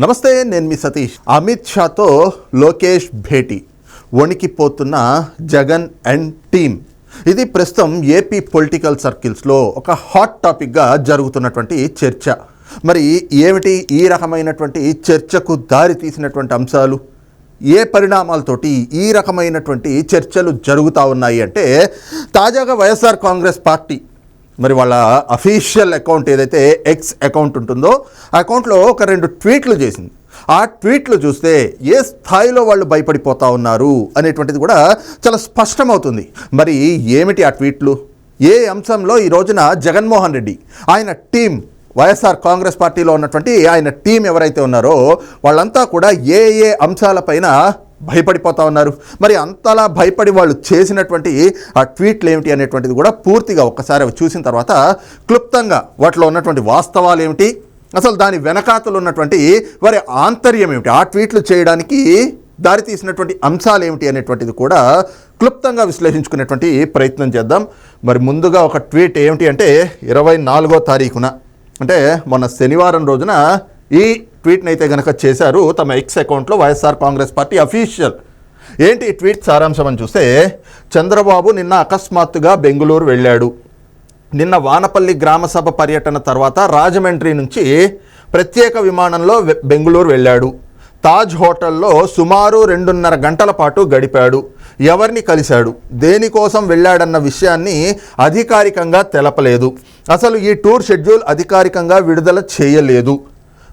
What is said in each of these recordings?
నమస్తే నేను మీ సతీష్. అమిత్ షాతో లోకేష్ భేటీ. వణికిపోతున్న జగన్ అండ్ టీమ్. ఇది ప్రస్తుతం ఏపీ పొలిటికల్ సర్కిల్స్లో ఒక హాట్ టాపిక్గా జరుగుతున్నటువంటి చర్చ. మరి ఏమిటి ఈ రకమైనటువంటి చర్చకు దారి తీసినటువంటి అంశాలు? ఏ పరిణామాలతోటి ఈ రకమైనటువంటి చర్చలు జరుగుతూ ఉన్నాయి అంటే తాజాగా వైఎస్ఆర్ కాంగ్రెస్ పార్టీ మరి వాళ్ళ అఫీషియల్ అకౌంట్ ఏదైతే ఎక్స్ అకౌంట్ ఉంటుందో ఆ అకౌంట్లో ఒక రెండు ట్వీట్లు చేసింది. ఆ ట్వీట్లు చూస్తే ఏ స్థాయిలో వాళ్ళు భయపడిపోతా ఉన్నారు అనేటువంటిది కూడా చాలా స్పష్టమవుతుంది. మరి ఏమిటి ఆ ట్వీట్లు ఏ అంశంలో ఈ రోజున జగన్మోహన్ రెడ్డి ఆయన టీం వైఎస్ఆర్ కాంగ్రెస్ పార్టీలో ఉన్నటువంటి ఆయన టీం ఎవరైతే ఉన్నారో వాళ్ళంతా కూడా ఏ ఏ అంశాలపైన భయపడిపోతా ఉన్నారు. మరి అంతలా భయపడి వాళ్ళు చేసినటువంటి ఆ ట్వీట్లు ఏమిటి అనేటువంటిది కూడా పూర్తిగా ఒక్కసారి అవి చూసిన తర్వాత క్లుప్తంగా వాటిలో ఉన్నటువంటి వాస్తవాలు ఏమిటి? అసలు దాని వెనకాతలు ఉన్నటువంటి వారి ఆంతర్యం ఏమిటి? ఆ ట్వీట్లు చేయడానికి దారితీసినటువంటి అంశాలు ఏమిటి అనేటువంటిది కూడా క్లుప్తంగా విశ్లేషించుకునేటువంటి ప్రయత్నం చేద్దాం. మరి ముందుగా ఒక ట్వీట్ ఏమిటి అంటే ఇరవై నాలుగో తారీఖున అంటే మొన్న శనివారం రోజున ఈ ట్వీట్ని అయితే కనుక చేశారు తమ ఎక్స్ అకౌంట్లో వైఎస్ఆర్ కాంగ్రెస్ పార్టీ అఫీషియల్ ఏంటి ట్వీట్ సారాంశం అని చూస్తే చంద్రబాబు నిన్న అకస్మాత్తుగా బెంగళూరు వెళ్ళాడు. నిన్న వానపల్లి గ్రామసభ పర్యటన తర్వాత రాజమండ్రి నుంచి ప్రత్యేక విమానంలో బెంగళూరు వెళ్ళాడు. తాజ్ హోటల్లో సుమారు రెండున్నర గంటల పాటు గడిపాడు. ఎవరిని కలిశాడు? దేనికోసం వెళ్ళాడన్న విషయాన్ని అధికారికంగా తెలపలేదు. అసలు ఈ టూర్ షెడ్యూల్ అధికారికంగా విడుదల చేయలేదు.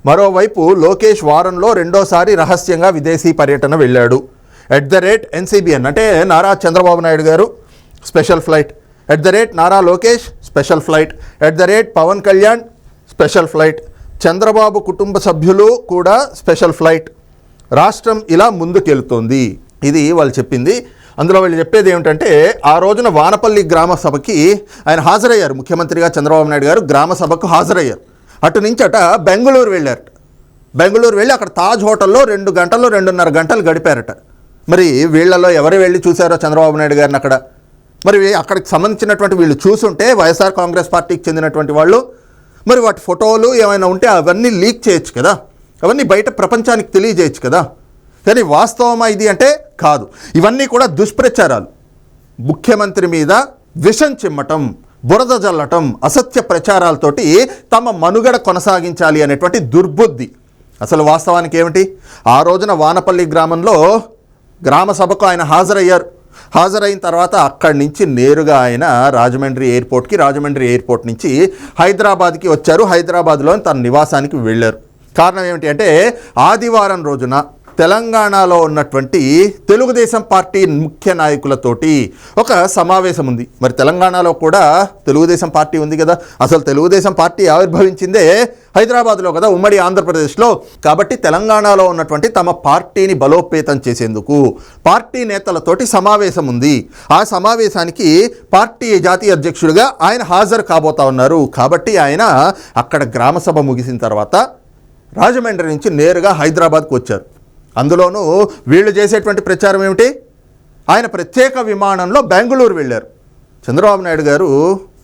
మరోవైపు లోకేష్ వారంలో రెండోసారి రహస్యంగా విదేశీ పర్యటన వెళ్ళాడు. ఎట్ ద రేట్ ఎన్సీబీఎన్ అంటే నారా చంద్రబాబు నాయుడు గారు special flight at the rate Nara Lokesh special flight at the rate Pavan Kalyan special flight Chandrababu కుటుంబ సభ్యులు కూడా స్పెషల్ ఫ్లైట్ రాష్ట్రం ఇలా ముందుకెళ్తోంది. ఇది వాళ్ళు చెప్పింది. అందులో వాళ్ళు చెప్పేది ఏమిటంటే ఆ రోజున వానపల్లి గ్రామ సభకి ఆయన హాజరయ్యారు. ముఖ్యమంత్రిగా చంద్రబాబు నాయుడు గారు గ్రామ సభకు హాజరయ్యారు. అటు నుంచి అట బెంగళూరు వెళ్ళారట. బెంగళూరు వెళ్ళి అక్కడ తాజ్ హోటల్లో రెండు గంటలు రెండున్నర గంటలు గడిపారట. మరి వీళ్ళలో ఎవరు వెళ్ళి చూశారో చంద్రబాబు నాయుడు గారిని అక్కడ? మరి అక్కడికి సంబంధించినటువంటి వీళ్ళు చూసుంటే వైఎస్ఆర్ కాంగ్రెస్ పార్టీకి చెందినటువంటి వాళ్ళు మరి వాటి ఫోటోలు ఏమైనా ఉంటే అవన్నీ లీక్ చేయొచ్చు కదా. అవన్నీ బయట ప్రపంచానికి తెలియజేయచ్చు కదా. కానీ వాస్తవమా ఇది అంటే కాదు. ఇవన్నీ కూడా దుష్ప్రచారాలు. ముఖ్యమంత్రి మీద విషం చిమ్మటం. బురద జల్లటం అసత్య ప్రచారాలతోటి తమ మనుగడ కొనసాగించాలి అనేటువంటి దుర్బుద్ధి. అసలు వాస్తవానికి ఏమిటి? ఆ రోజున వానపల్లి గ్రామంలో గ్రామ సభకు ఆయన హాజరయ్యారు. హాజరైన తర్వాత అక్కడి నుంచి నేరుగా ఆయన రాజమండ్రి ఎయిర్పోర్ట్కి రాజమండ్రి ఎయిర్పోర్ట్ నుంచి హైదరాబాద్కి వచ్చారు. హైదరాబాద్లో తన నివాసానికి వెళ్ళారు. కారణం ఏమిటి అంటే ఆదివారం రోజున తెలంగాణలో ఉన్నటువంటి తెలుగుదేశం పార్టీ ముఖ్య నాయకులతోటి ఒక సమావేశం ఉంది మరి తెలంగాణలో కూడా తెలుగుదేశం పార్టీ ఉంది కదా. అసలు తెలుగుదేశం పార్టీ ఆవిర్భవించిందే హైదరాబాద్లో కదా ఉమ్మడి ఆంధ్రప్రదేశ్లో. కాబట్టి తెలంగాణలో ఉన్నటువంటి తమ పార్టీని బలోపేతం చేసేందుకు పార్టీ నేతలతోటి సమావేశం ఉంది ఆ సమావేశానికి పార్టీ జాతీయ అధ్యక్షుడిగా ఆయన హాజరు కాబోతా ఉన్నారు. కాబట్టి ఆయన అక్కడ గ్రామసభ ముగిసిన తర్వాత రాజమండ్రి నుంచి నేరుగా హైదరాబాద్కు వచ్చారు. అందులోనూ వీళ్ళు చేసేటువంటి ప్రచారం ఏమిటి? ఆయన ప్రత్యేక విమానంలో బెంగళూరు వెళ్ళారు. చంద్రబాబు నాయుడు గారు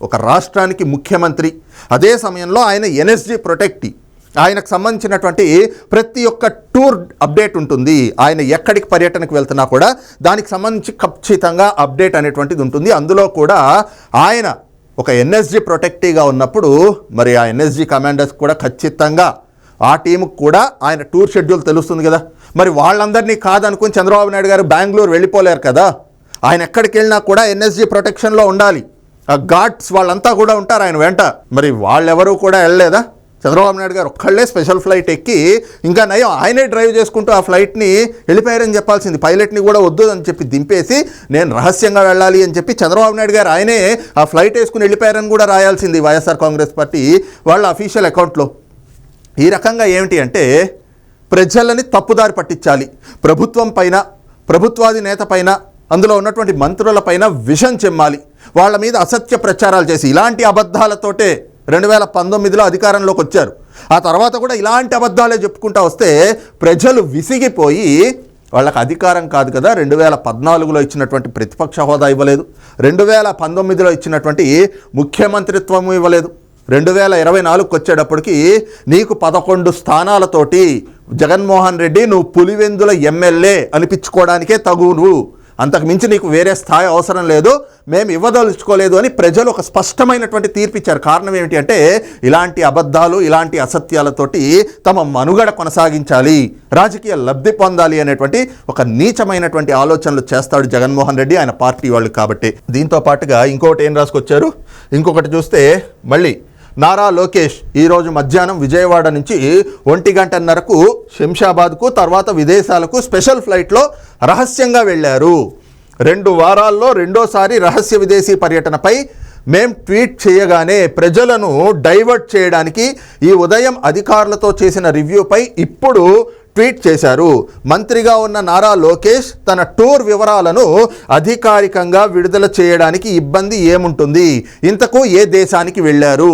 ఒక రాష్ట్రానికి ముఖ్యమంత్రి. అదే సమయంలో ఆయన ఎన్ఎస్జీ ప్రొటెక్టి. ఆయనకు సంబంధించినటువంటి ప్రతి ఒక్క టూర్ అప్డేట్ ఉంటుంది. ఆయన ఎక్కడికి పర్యటనకు వెళ్తున్నా కూడా దానికి సంబంధించి ఖచ్చితంగా అప్డేట్ అనేటువంటిది ఉంటుంది. అందులో కూడా ఆయన ఒక ఎన్ఎస్జీ ప్రొటెక్టీగా ఉన్నప్పుడు మరి ఆ ఎన్ఎస్జి కమాండర్స్ కూడా ఖచ్చితంగా ఆ టీంకి కూడా ఆయన టూర్ షెడ్యూల్ తెలుస్తుంది కదా. మరి వాళ్ళందరినీ కాదనుకుని చంద్రబాబు నాయుడు గారు బెంగళూరు వెళ్ళిపోలేరు కదా. ఆయన ఎక్కడికి వెళ్ళినా కూడా ఎన్ఎస్జి ప్రొటెక్షన్లో ఉండాలి. ఆ ఘాట్స్ వాళ్ళంతా కూడా ఉంటారు ఆయన వెంట. మరి వాళ్ళెవరూ కూడా వెళ్ళలేదా? చంద్రబాబు నాయుడు గారు ఒక్కళ్ళే స్పెషల్ ఫ్లైట్ ఎక్కి ఇంకా నయం ఆయనే డ్రైవ్ చేసుకుంటూ ఆ ఫ్లైట్ని వెళ్ళిపోయారని చెప్పాల్సింది. పైలట్ని కూడా వద్దు అని చెప్పి దింపేసి నేను రహస్యంగా వెళ్ళాలి అని చెప్పి చంద్రబాబు నాయుడు గారు ఆయనే ఆ ఫ్లైట్ వేసుకుని వెళ్ళిపోయారని కూడా రాయాల్సింది వైఎస్ఆర్ కాంగ్రెస్ పార్టీ వాళ్ళ అఫీషియల్ అకౌంట్లో ఈ రకంగా ఏమిటి అంటే ప్రజలని తప్పుదారి పట్టించాలి. ప్రభుత్వం పైన ప్రభుత్వాది నేత పైన అందులో ఉన్నటువంటి మంత్రులపైన విషం చెమ్మాలి. వాళ్ళ మీద అసత్య ప్రచారాలు చేసి ఇలాంటి అబద్ధాలతోటే రెండు వేల పంతొమ్మిదిలో అధికారంలోకి వచ్చారు. ఆ తర్వాత కూడా ఇలాంటి అబద్ధాలే చెప్పుకుంటా వస్తే ప్రజలు విసిగిపోయి వాళ్ళకి అధికారం కాదు కదా రెండు వేల పద్నాలుగులో ఇచ్చినటువంటి ప్రతిపక్ష హోదా ఇవ్వలేదు. రెండు వేల పంతొమ్మిదిలో ఇచ్చినటువంటి ముఖ్యమంత్రిత్వం ఇవ్వలేదు. రెండు వేల ఇరవై నాలుగుకి వచ్చేటప్పటికి నీకు పదకొండు స్థానాలతోటి జగన్మోహన్ రెడ్డి నువ్వు పులివెందుల ఎమ్మెల్యే అనిపించుకోవడానికే తగు నువ్వు. అంతకు మించి నీకు వేరే స్థాయి అవసరం లేదు. మేము ఇవ్వదలుచుకోలేదు అని ప్రజలు ఒక స్పష్టమైనటువంటి తీర్పు ఇచ్చారు కారణం ఏమిటి అంటే ఇలాంటి అబద్ధాలు ఇలాంటి అసత్యాలతోటి తమ మనుగడ కొనసాగించాలి. రాజకీయ లబ్ధి పొందాలి అనేటువంటి ఒక నీచమైనటువంటి ఆలోచనలు చేస్తాడు జగన్మోహన్ రెడ్డి ఆయన పార్టీ వాళ్ళు కాబట్టి. దీంతో పాటుగా ఇంకొకటి ఏం రాసుకొచ్చారు? ఇంకొకటి చూస్తే మళ్ళీ నారా లోకేష్ ఈరోజు మధ్యాహ్నం విజయవాడ నుంచి ఒంటి గంటన్నరకు శంషాబాద్కు తర్వాత విదేశాలకు స్పెషల్ ఫ్లైట్లో రహస్యంగా వెళ్ళారు. రెండు వారాల్లో రెండోసారి రహస్య విదేశీ పర్యటనపై మేం ట్వీట్ చేయగానే ప్రజలను డైవర్ట్ చేయడానికి ఈ ఉదయం అధికారులతో చేసిన రివ్యూపై ఇప్పుడు ట్వీట్ చేశారు. మంత్రిగా ఉన్న నారా లోకేష్ తన టూర్ వివరాలను అధికారికంగా విడుదల చేయడానికి ఇబ్బంది ఏముంటుంది? ఇంతకు ఏ దేశానికి వెళ్ళారు?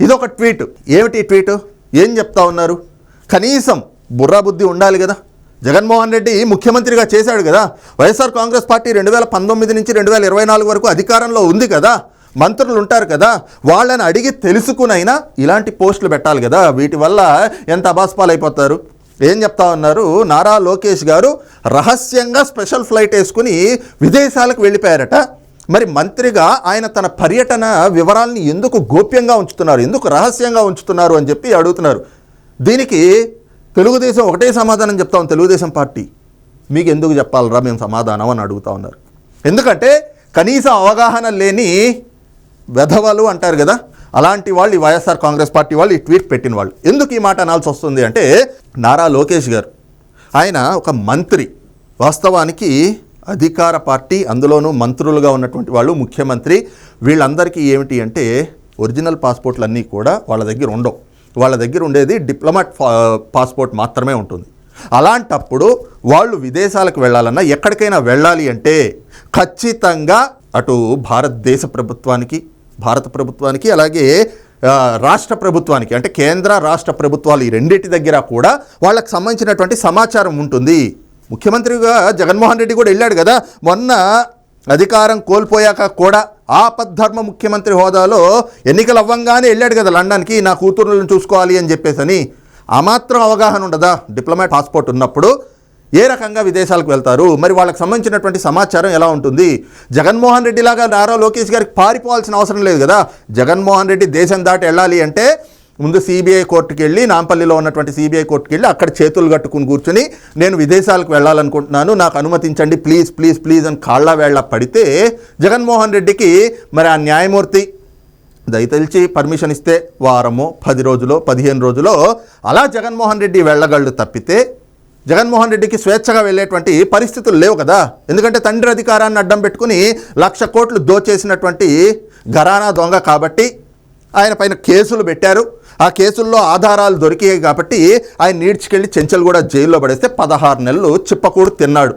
ఇదొక ట్వీట్. ఏమిటి ట్వీట్? ఏం చెప్తా ఉన్నారు? కనీసం బుర్రా బుద్ధి ఉండాలి కదా. జగన్మోహన్ రెడ్డి ముఖ్యమంత్రిగా చేశాడు కదా. వైఎస్ఆర్ కాంగ్రెస్ పార్టీ రెండు వేల పంతొమ్మిది నుంచి రెండు వేల ఇరవై నాలుగు వరకు అధికారంలో ఉంది కదా. మంత్రులు ఉంటారు కదా. వాళ్ళని అడిగి తెలుసుకునైనా ఇలాంటి పోస్టులు పెట్టాలి కదా. వీటి వల్ల ఎంత అబాస్పాలైపోతారు? ఏం చెప్తా ఉన్నారు? నారా లోకేష్ గారు రహస్యంగా స్పెషల్ ఫ్లైట్ వేసుకుని విదేశాలకు వెళ్ళిపోయారట. మరి మంత్రిగా ఆయన తన పర్యటన వివరాల్ని ఎందుకు గోప్యంగా ఉంచుతున్నారు? ఎందుకు రహస్యంగా ఉంచుతున్నారు అని చెప్పి అడుగుతున్నారు. దీనికి తెలుగుదేశం ఒకటే సమాధానం చెప్తాం తెలుగుదేశం పార్టీ. మీకు ఎందుకు చెప్పాలరా మేము సమాధానం అని అడుగుతా ఉన్నారు. ఎందుకంటే కనీస అవగాహన లేని వెధవలు అంటారు కదా అలాంటి వాళ్ళు ఈ వైఎస్ఆర్ కాంగ్రెస్ పార్టీ వాళ్ళు ఈ ట్వీట్ పెట్టిన వాళ్ళు. ఎందుకు ఈ మాట అనాల్సి వస్తుంది అంటే నారా లోకేష్ గారు ఆయన ఒక మంత్రి వాస్తవానికి అధికార పార్టీ అందులోనూ మంత్రులుగా ఉన్నటువంటి వాళ్ళు ముఖ్యమంత్రి వీళ్ళందరికీ ఏమిటి అంటే ఒరిజినల్ పాస్పోర్ట్లు అన్నీ కూడా వాళ్ళ దగ్గర ఉండవు. వాళ్ళ దగ్గర ఉండేది డిప్లొమాట్ పాస్పోర్ట్ మాత్రమే ఉంటుంది. అలాంటప్పుడు వాళ్ళు విదేశాలకు వెళ్ళాలన్నా ఎక్కడికైనా వెళ్ళాలి అంటే ఖచ్చితంగా అటు భారతదేశ ప్రభుత్వానికి భారత ప్రభుత్వానికి అలాగే రాష్ట్ర ప్రభుత్వానికి అంటే కేంద్ర రాష్ట్ర ప్రభుత్వాలు ఈ రెండింటి దగ్గర కూడా వాళ్ళకి సంబంధించినటువంటి సమాచారం ఉంటుంది. ముఖ్యమంత్రిగా జగన్మోహన్ రెడ్డి కూడా వెళ్ళాడు కదా. మొన్న అధికారం కోల్పోయాక కూడా ఆపద్ధర్మ ముఖ్యమంత్రి హోదాలో ఎన్నికలు అవ్వంగానే వెళ్ళాడు కదా లండన్కి నా కూతురులను చూసుకోవాలి అని చెప్పేసి ఆ మాత్రం అవగాహన ఉండదా? డిప్లొమాట్ పాస్పోర్ట్ ఉన్నప్పుడు ఏ రకంగా విదేశాలకు వెళ్తారు? మరి వాళ్ళకి సంబంధించినటువంటి సమాచారం ఎలా ఉంటుంది? జగన్మోహన్ రెడ్డి లాగా నారా లోకేష్ గారికి పారిపోవాల్సిన అవసరం లేదు కదా. జగన్మోహన్ రెడ్డి దేశం దాటి వెళ్ళాలి అంటే ముందు సిబిఐ కోర్టుకి వెళ్ళి నాంపల్లిలో ఉన్నటువంటి సిబిఐ కోర్టుకి వెళ్ళి అక్కడ చేతులు కట్టుకుని కూర్చుని నేను విదేశాలకు వెళ్ళాలనుకుంటున్నాను నాకు అనుమతించండి ప్లీజ్ ప్లీజ్ ప్లీజ్ అని కాళ్ళ వేళ్ళ పడితే జగన్మోహన్ రెడ్డికి మరి ఆ న్యాయమూర్తి దయతలిచి పర్మిషన్ ఇస్తే వారము పది రోజులో పదిహేను రోజులో అలా జగన్మోహన్ రెడ్డి వెళ్ళగలడు తప్పితే జగన్మోహన్ రెడ్డికి స్వేచ్ఛగా వెళ్ళేటువంటి పరిస్థితులు లేవు కదా. ఎందుకంటే తండ్రి అధికారాన్ని అడ్డం పెట్టుకుని లక్ష కోట్లు దోచేసినటువంటి ఘరానా దొంగ కాబట్టి ఆయన పైన కేసులు పెట్టారు. ఆ కేసుల్లో ఆధారాలు దొరికాయి కాబట్టి ఆయన నీడ్చుకెళ్ళి చెంచల్గూడ జైల్లో పడేస్తే పదహారు నెలలు చిప్పకూడు తిన్నాడు.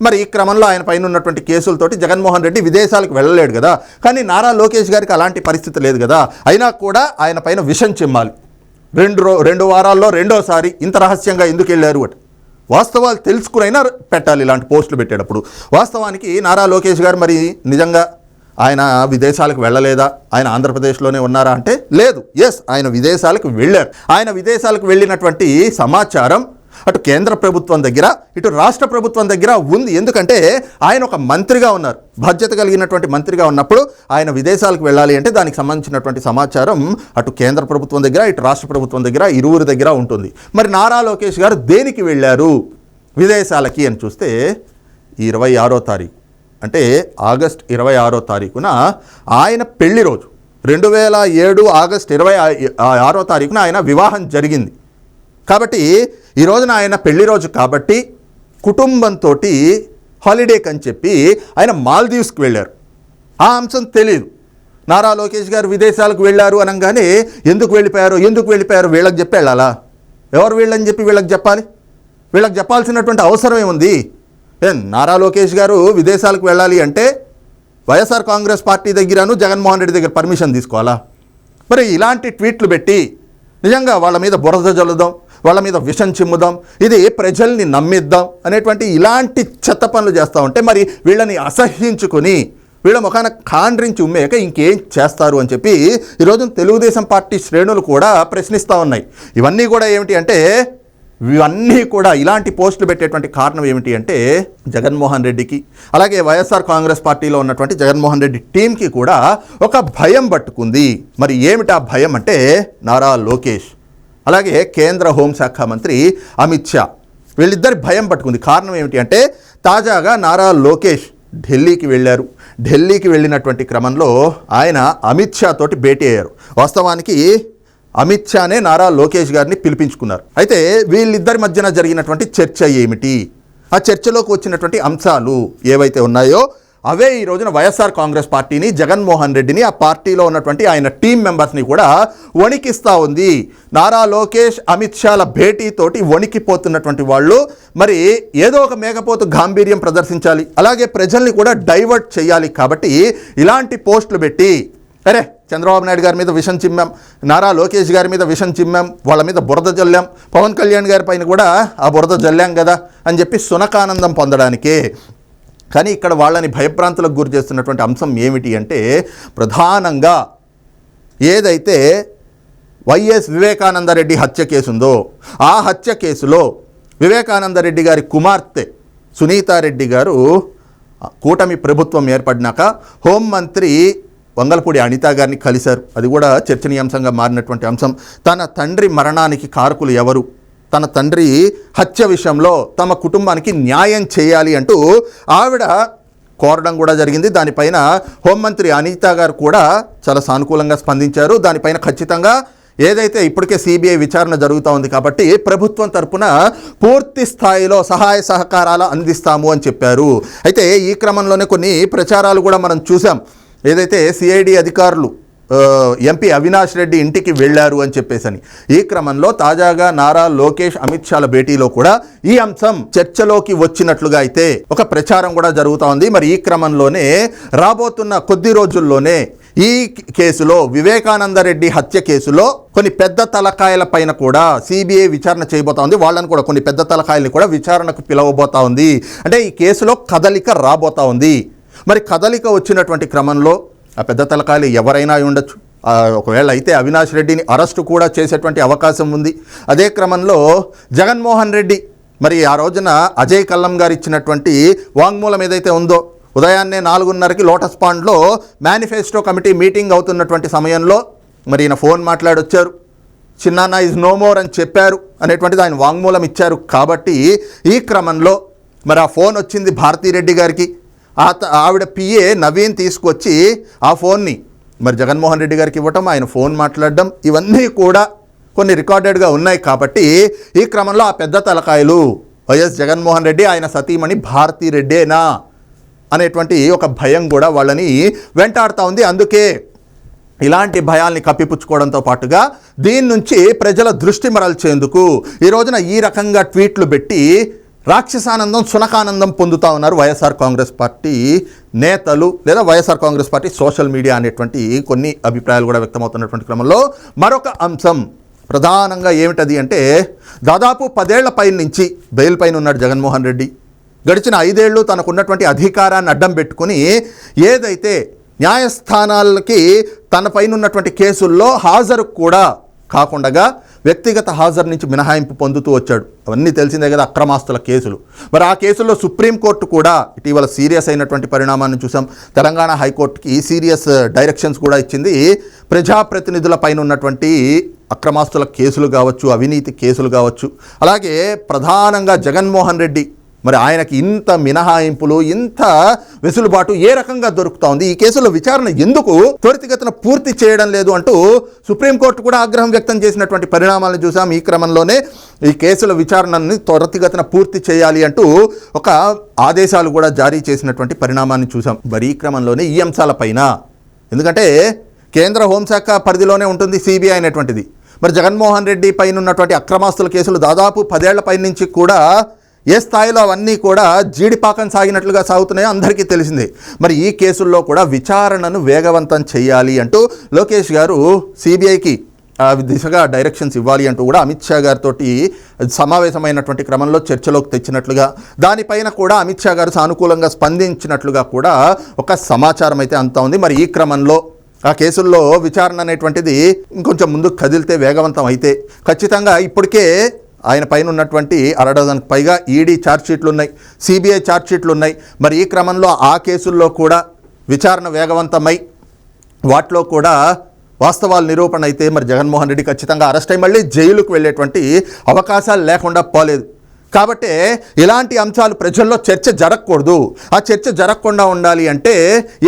మరి ఈ క్రమంలో ఆయన పైన ఉన్నటువంటి కేసులతోటి జగన్మోహన్ రెడ్డి విదేశాలకు వెళ్ళలేడు కదా కానీ నారా లోకేష్ గారికి అలాంటి పరిస్థితి లేదు కదా అయినా కూడా ఆయన పైన విషం చిమ్మాలి. రెండు రో రెండు వారాల్లో రెండోసారి ఇంత రహస్యంగా ఎందుకు వెళ్ళారు అటు. వాస్తవాలు తెలుసుకునైనా పెట్టాలి ఇలాంటి పోస్టులు పెట్టేటప్పుడు. వాస్తవానికి నారా లోకేష్ గారు మరి నిజంగా ఆయన విదేశాలకు వెళ్ళలేదా? ఆయన ఆంధ్రప్రదేశ్లోనే ఉన్నారా అంటే లేదు. ఎస్ ఆయన విదేశాలకు వెళ్ళారు. ఆయన విదేశాలకు వెళ్ళినటువంటి సమాచారం అటు కేంద్ర ప్రభుత్వం దగ్గర ఇటు రాష్ట్ర ప్రభుత్వం దగ్గర ఉంది. ఎందుకంటే ఆయన ఒక మంత్రిగా ఉన్నారు. బాధ్యత కలిగినటువంటి మంత్రిగా ఉన్నప్పుడు ఆయన విదేశాలకు వెళ్ళాలి అంటే దానికి సంబంధించినటువంటి సమాచారం అటు కేంద్ర ప్రభుత్వం దగ్గర ఇటు రాష్ట్ర ప్రభుత్వం దగ్గర ఇరువురి దగ్గర ఉంటుంది. మరి నారా లోకేష్ గారు దేనికి వెళ్ళారు? విదేశాలకి అని చూస్తే ఇరవై ఆరో తారీఖు. అంటే ఆగస్ట్ ఇరవై ఆరో తారీఖున ఆయన పెళ్ళి రోజు. రెండు వేల ఏడు ఆగస్ట్ ఇరవై ఆరో తారీఖున ఆయన వివాహం జరిగింది. కాబట్టి ఈ రోజున ఆయన పెళ్ళి రోజు కాబట్టి కుటుంబంతో హాలిడేకి అని చెప్పి ఆయన మాల్దీవ్స్కి వెళ్ళారు. ఆ అంశం తెలియదు నారా లోకేష్ గారు విదేశాలకు వెళ్ళారు అనగానే ఎందుకు వెళ్ళిపోయారు ఎందుకు వెళ్ళిపోయారు వీళ్ళకి చెప్పి వెళ్ళాలా? ఎవరు వీళ్ళని చెప్పి వీళ్ళకి చెప్పాలి? వీళ్ళకి చెప్పాల్సినటువంటి అవసరం ఏముంది? నారా లోకేష్ గారు విదేశాలకు వెళ్ళాలి అంటే వైఎస్ఆర్ కాంగ్రెస్ పార్టీ దగ్గరను జగన్మోహన్ రెడ్డి దగ్గర పర్మిషన్ తీసుకోవాలా? మరి ఇలాంటి ట్వీట్లు పెట్టి నిజంగా వాళ్ళ మీద బురద జల్లుదాం వాళ్ళ మీద విషం చిమ్ముదాం ఇది ప్రజల్ని నమ్మిద్దాం అనేటువంటి ఇలాంటి చెత్త పనులు చేస్తూ ఉంటే మరి వీళ్ళని అసహ్యించుకొని వీళ్ళ ముఖాన కాండ్రించి ఉమ్మేయక ఇంకేం చేస్తారు అని చెప్పి ఈరోజు తెలుగుదేశం పార్టీ శ్రేణులు కూడా ప్రశ్నిస్తూ ఉన్నాయి. ఇవన్నీ కూడా ఏమిటి అంటే ఇవన్నీ కూడా ఇలాంటి పోస్టులు పెట్టేటువంటి కారణం ఏమిటి అంటే జగన్మోహన్ రెడ్డికి అలాగే వైఎస్ఆర్ కాంగ్రెస్ పార్టీలో ఉన్నటువంటి జగన్మోహన్ రెడ్డి టీంకి కూడా ఒక భయం పట్టుకుంది. మరి ఏమిటి ఆ భయం అంటే నారా లోకేష్ అలాగే కేంద్ర హోంశాఖ మంత్రి అమిత్ షా. వీళ్ళిద్దరి భయం పట్టుకుంది. కారణం ఏమిటి అంటే తాజాగా నారా లోకేష్ ఢిల్లీకి వెళ్ళారు. ఢిల్లీకి వెళ్ళినటువంటి క్రమంలో ఆయన అమిత్ షా తోటి భేటీ అయ్యారు. వాస్తవానికి అమిత్ షానే నారా లోకేష్ గారిని పిలిపించుకున్నారు. అయితే వీళ్ళిద్దరి మధ్యన జరిగినటువంటి చర్చ ఏమిటి? ఆ చర్చలోకి వచ్చినటువంటి అంశాలు ఏవైతే ఉన్నాయో అవే ఈ రోజున వైఎస్ఆర్ కాంగ్రెస్ పార్టీని జగన్మోహన్ రెడ్డిని ఆ పార్టీలో ఉన్నటువంటి ఆయన టీం మెంబర్స్ని కూడా వణికిస్తూ ఉంది. నారా లోకేష్ అమిత్ షాల భేటీతోటి వణికిపోతున్నటువంటి వాళ్ళు. మరి ఏదో ఒక మేకపోతు గాంభీర్యం ప్రదర్శించాలి. అలాగే ప్రజల్ని కూడా డైవర్ట్ చేయాలి కాబట్టి ఇలాంటి పోస్టులు పెట్టి అరే చంద్రబాబు నాయుడు గారి మీద విషం చిమ్మాం. నారా లోకేష్ గారి మీద విషం చిమ్మాం. వాళ్ళ మీద బురద జల్లాం. పవన్ కళ్యాణ్ గారి పైన కూడా ఆ బురద జల్లాం కదా అని చెప్పి సునకానందం పొందడానికే. కానీ ఇక్కడ వాళ్ళని భయభ్రాంతులకు గురి చేస్తున్నటువంటి అంశం ఏమిటి అంటే ప్రధానంగా ఏదైతే వైఎస్ వివేకానందరెడ్డి హత్య కేసు ఉందో ఆ హత్య కేసులో వివేకానందరెడ్డి గారి కుమార్తె సునీతారెడ్డి గారు కూటమి ప్రభుత్వం ఏర్పడినాక హోంమంత్రి వంగలపూడి అనిత గారిని కలిశారు. అది కూడా చర్చనీయాంశంగా మారినటువంటి అంశం. తన తండ్రి మరణానికి కారకులు ఎవరు? తన తండ్రి హత్య విషయంలో తమ కుటుంబానికి న్యాయం చేయాలి అంటూ ఆవిడ కోరడం కూడా జరిగింది. దానిపైన హోంమంత్రి అనిత గారు కూడా చాలా సానుకూలంగా స్పందించారు. దానిపైన ఖచ్చితంగా ఏదైతే ఇప్పటికే సిబిఐ విచారణ జరుగుతూ ఉంది కాబట్టి ప్రభుత్వం తరపున పూర్తి స్థాయిలో సహాయ సహకారాలు అందిస్తాము అని చెప్పారు. అయితే ఈ క్రమంలోనే కొన్ని ప్రచారాలు కూడా మనం చూసాం ఏదైతే సిఐడి అధికారులు ఎంపీ అవినాష్ రెడ్డి ఇంటికి వెళ్ళారు అని చెప్పేసని ఈ క్రమంలో తాజాగా నారా లోకేష్ అమిత్ షాల భేటీలో కూడా ఈ అంశం చర్చలోకి వచ్చినట్లుగా అయితే ఒక ప్రచారం కూడా జరుగుతూ ఉంది. మరి ఈ క్రమంలోనే రాబోతున్న కొద్ది రోజుల్లోనే ఈ కేసులో వివేకానందరెడ్డి హత్య కేసులో కొన్ని పెద్ద తలకాయల పైన కూడా సిబిఐ విచారణ చేయబోతా ఉంది. వాళ్ళని కూడా కొన్ని పెద్ద తలకాయల్ని కూడా విచారణకు పిలవబోతా ఉంది. అంటే ఈ కేసులో కదలిక రాబోతా ఉంది. మరి కదలిక వచ్చినటువంటి క్రమంలో ఆ పెద్ద తలకాయలు ఎవరైనా అయి ఉండొచ్చు. ఒకవేళ అయితే అవినాష్ రెడ్డిని అరెస్టు కూడా చేసేటువంటి అవకాశం ఉంది. అదే క్రమంలో జగన్మోహన్ రెడ్డి మరి ఆ రోజున అజయ్ కల్లం గారు ఇచ్చినటువంటి వాంగ్మూలం ఏదైతే ఉందో ఉదయాన్నే నాలుగున్నరకి లోటస్ పాండ్లో మేనిఫెస్టో కమిటీ మీటింగ్ అవుతున్నటువంటి సమయంలో మరి ఈయన ఫోన్ మాట్లాడొచ్చారు. చిన్నాన్న ఇస్ నో మోర్ అని చెప్పారు అనేటువంటిది ఆయన వాంగ్మూలం ఇచ్చారు. కాబట్టి ఈ క్రమంలో మరి ఆ ఫోన్ వచ్చింది భారతీరెడ్డి గారికి. ఆవిడ పిఏ నవీన్ తీసుకొచ్చి ఆ ఫోన్ని మరి జగన్మోహన్ రెడ్డి గారికి ఇవ్వటం ఆయన ఫోన్ మాట్లాడడం ఇవన్నీ కూడా కొన్ని రికార్డెడ్గా ఉన్నాయి కాబట్టి ఈ క్రమంలో ఆ పెద్ద తలకాయలు వైఎస్ జగన్మోహన్ రెడ్డి ఆయన సతీమణి భారతీరెడ్డేనా అనేటువంటి ఒక భయం కూడా వాళ్ళని వెంటాడుతూ ఉంది. అందుకే ఇలాంటి భయాల్ని కప్పిపుచ్చుకోవడంతో పాటుగా దీని నుంచి ప్రజల దృష్టి మరల్చేందుకు ఈ రోజున ఈ రకంగా ట్వీట్లు పెట్టి రాక్షసానందం సునకానందం పొందుతా ఉన్నారు వైఎస్ఆర్ కాంగ్రెస్ పార్టీ నేతలు లేదా YSR Congress party social media అనేటువంటి కొన్ని అభిప్రాయాలు కూడా వ్యక్తమవుతున్నటువంటి క్రమంలో మరొక అంశం ప్రధానంగా ఏమిటది అంటే దాదాపు పదేళ్ళ పై నుంచి బెయిల్ పైన ఉన్నాడు జగన్మోహన్ రెడ్డి. గడిచిన ఐదేళ్ళు తనకున్నటువంటి అధికారాన్ని అడ్డం పెట్టుకుని ఏదైతే న్యాయస్థానాలకి తన పైన ఉన్నటువంటి కేసుల్లో హాజరు కూడా కాకుండా వ్యక్తిగత హాజరు నుంచి మినహాయింపు పొందుతూ వచ్చాడు. అవన్నీ తెలిసిందే కదా అక్రమాస్తుల కేసులు. మరి ఆ కేసుల్లో సుప్రీంకోర్టు కూడా ఇటీవల సీరియస్ అయినటువంటి పరిణామాన్ని చూసాం. తెలంగాణ హైకోర్టుకి సీరియస్ డైరెక్షన్స్ కూడా ఇచ్చింది. ప్రజాప్రతినిధుల పైన ఉన్నటువంటి అక్రమాస్తుల కేసులు కావచ్చు అవినీతి కేసులు కావచ్చు. అలాగే ప్రధానంగా జగన్మోహన్ రెడ్డి మరి ఆయనకి ఇంత మినహాయింపులు ఇంత వెసులుబాటు ఏ రకంగా దొరుకుతా ఉంది? ఈ కేసులో విచారణ ఎందుకు? త్వరితగతిన పూర్తి చేయడం లేదు అంటూ సుప్రీంకోర్టు కూడా ఆగ్రహం వ్యక్తం చేసినటువంటి పరిణామాలను చూసాం ఈ క్రమంలోనే. ఈ కేసుల విచారణని త్వరితగతిన పూర్తి చేయాలి అంటూ ఒక ఆదేశాలు కూడా జారీ చేసినటువంటి పరిణామాన్ని చూసాం మరి ఈ క్రమంలోనే ఈ అంశాలపైన ఎందుకంటే కేంద్ర హోంశాఖ పరిధిలోనే ఉంటుంది సిబిఐ అనేటువంటిది. మరి జగన్మోహన్ రెడ్డి పైన ఉన్నటువంటి అక్రమాస్తుల కేసులు దాదాపు పదేళ్ళ పై నుంచి కూడా ఏ స్థాయిలో అవన్నీ కూడా జీడిపాకం సాగినట్లుగా సాగుతున్నాయో అందరికీ తెలిసింది. మరి ఈ కేసుల్లో కూడా విచారణను వేగవంతం చేయాలి అంటూ లోకేష్ గారు సిబిఐకి దిశగా డైరెక్షన్స్ ఇవ్వాలి అంటూ కూడా అమిత్ షా గారితో సమావేశమైనటువంటి క్రమంలో చర్చలోకి తెచ్చినట్లుగా దానిపైన కూడా అమిత్ షా గారు సానుకూలంగా స్పందించినట్లుగా కూడా ఒక సమాచారం అయితే అంతా ఉంది. మరి ఈ క్రమంలో ఆ కేసుల్లో విచారణ అనేటువంటిది ఇంకొంచెం ముందుకు కదిలితే వేగవంతం అయితే ఖచ్చితంగా ఇప్పటికే ఆయన పైన ఉన్నటువంటి అరడజన్కి పైగా ఈడీ ఛార్జ్షీట్లు ఉన్నాయి సిబిఐ ఛార్జ్షీట్లు ఉన్నాయి. మరి ఈ క్రమంలో ఆ కేసుల్లో కూడా విచారణ వేగవంతమై వాటిలో కూడా వాస్తవాలు నిరూపణ అయితే మరి జగన్మోహన్ రెడ్డి ఖచ్చితంగా అరెస్ట్ అయి మళ్ళీ జైలుకు వెళ్ళేటువంటి అవకాశాలు లేకుండా పోలేదు. కాబట్టి ఇలాంటి అంశాలు ప్రజల్లో చర్చ జరగకూడదు. ఆ చర్చ జరగకుండా ఉండాలి అంటే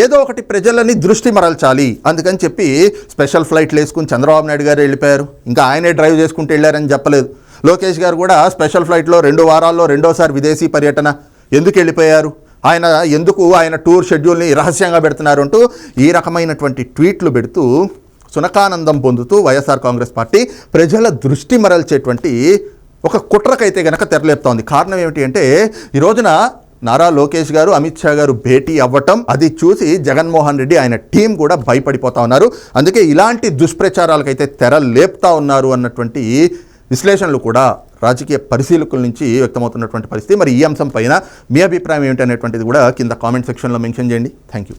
ఏదో ఒకటి ప్రజలని దృష్టి మరల్చాలి. అందుకని చెప్పి స్పెషల్ ఫ్లైట్లు వేసుకుని చంద్రబాబు నాయుడు గారు వెళ్ళిపోయారు. ఇంకా ఆయనే డ్రైవ్ చేసుకుంటూ వెళ్ళారని చెప్పలేదు. లోకేష్ గారు కూడా స్పెషల్ ఫ్లైట్లో రెండు వారాల్లో రెండోసారి విదేశీ పర్యటన ఎందుకు వెళ్ళిపోయారు? ఆయన ఎందుకు ఆయన టూర్ షెడ్యూల్ని రహస్యంగా పెడుతున్నారు అంటూ ఈ రకమైనటువంటి ట్వీట్లు పెడుతూ సునకానందం పొందుతూ వైఎస్ఆర్ కాంగ్రెస్ పార్టీ ప్రజల దృష్టి మరల్చేటువంటి ఒక కుట్రకైతే గనక తెరలేపుతోంది. కారణం ఏమిటి అంటే ఈ రోజున నారా లోకేష్ గారు అమిత్ షా గారు భేటీ అవ్వటం అది చూసి జగన్మోహన్ రెడ్డి ఆయన టీం కూడా భయపడిపోతా ఉన్నారు. అందుకే ఇలాంటి దుష్ప్రచారాలకైతే తెర లేపుతా ఉన్నారు అన్నటువంటి విశ్లేషణలు కూడా రాజకీయ పరిశీలకుల నుంచి వ్యక్తమవుతున్నటువంటి పరిస్థితి. మరి ఈ అంశం పైన మీ అభిప్రాయం ఏమిటి అనేటువంటిది కూడా కింద కామెంట్ సెక్షన్లో మెన్షన్ చేయండి. Thank you